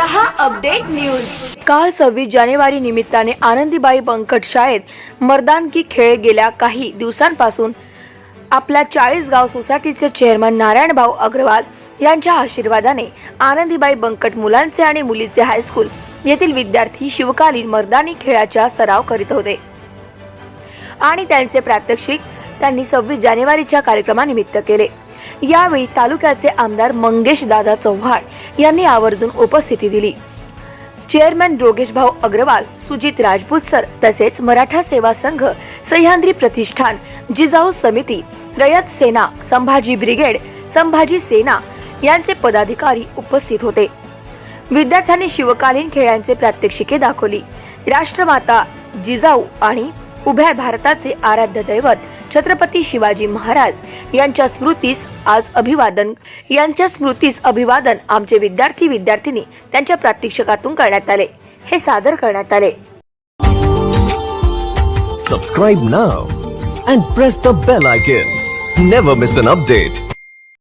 सहा update news. काल सव्वीस जानेवारी निमित्ताने आनंदीबाई बंकट शाळेत मर्दानकी खेळ गेल्या काही दिवसांपासून. आपल्या चाळीसगाव सोसायटीचे चेअरमन नारायणभाऊ अग्रवाल यांच्या आशीर्वादाने आनंदीबाई बंकट मुलांचे आणि मुलीचे हायस्कूल येथील विद्यार्थी शिवकालीन मर्दानी खेळाचा सराव करीत होते. आणि त्यांचे प्रात्यक्षिक त्यांनी सव्वीस जानेवारीच्या कार्यक्रमानिमित्त केले. यावेळी तालुक्याचे आमदार मंगेश दादा चव्हाण यांनी आवर्जून उपस्थिती दिली. चेअरमॅन योगेश भाऊ अग्रवाल सुजित राजपूत सर तसेच मराठा सेवा संघ सह्याद्री प्रतिष्ठान जिजाऊ समिती रयत सेना संभाजी ब्रिगेड संभाजी सेना यांचे पदाधिकारी उपस्थित होते. विद्यार्थ्यांनी शिवकालीन खेळांचे प्रात्यक्षिके दाखवली. राष्ट्रमाता जिजाऊ आणि उभ्या भारताचे आराध्य दैवत छत्रपती शिवाजी महाराज यांच्या स्मृतीस आज अभिवादन. यांच्या स्मृतीस अभिवादन आमचे विद्यार्थी विद्यार्थिनी त्यांच्या प्रात्यक्षिकातून करण्यात आले. हे सादर करण्यात आले. Subscribe now and press the bell icon never miss an update